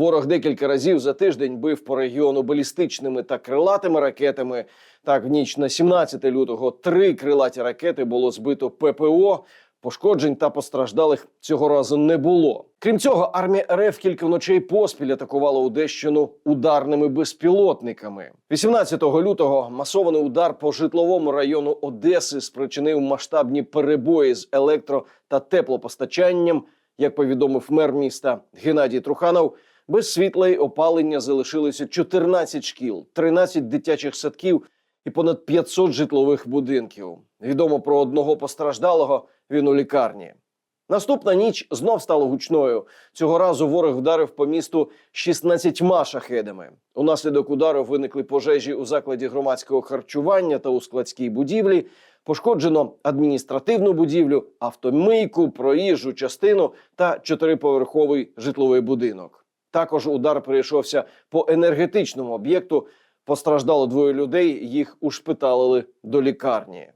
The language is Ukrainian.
Ворог декілька разів за тиждень бив по регіону балістичними та крилатими ракетами. Так, в ніч на 17 лютого три крилаті ракети було збито ППО. Пошкоджень та постраждалих цього разу не було. Крім цього, армія РФ кілька ночей поспіль атакувала Одещину ударними безпілотниками. 18 лютого масований удар по житловому району Одеси спричинив масштабні перебої з електро та теплопостачанням. Як повідомив мер міста Геннадій Труханов, без світла й опалення залишилося 14 шкіл, 13 дитячих садків і понад 500 житлових будинків. Відомо про одного постраждалого. Він у лікарні. Наступна ніч знов стала гучною. Цього разу ворог вдарив по місту 16 шахедами. Унаслідок удару виникли пожежі у закладі громадського харчування та у складській будівлі. Пошкоджено адміністративну будівлю, автомийку, проїжджу частину та чотириповерховий житловий будинок. Також удар прийшовся по енергетичному об'єкту. Постраждало двоє людей. Їх ушпиталили до лікарні.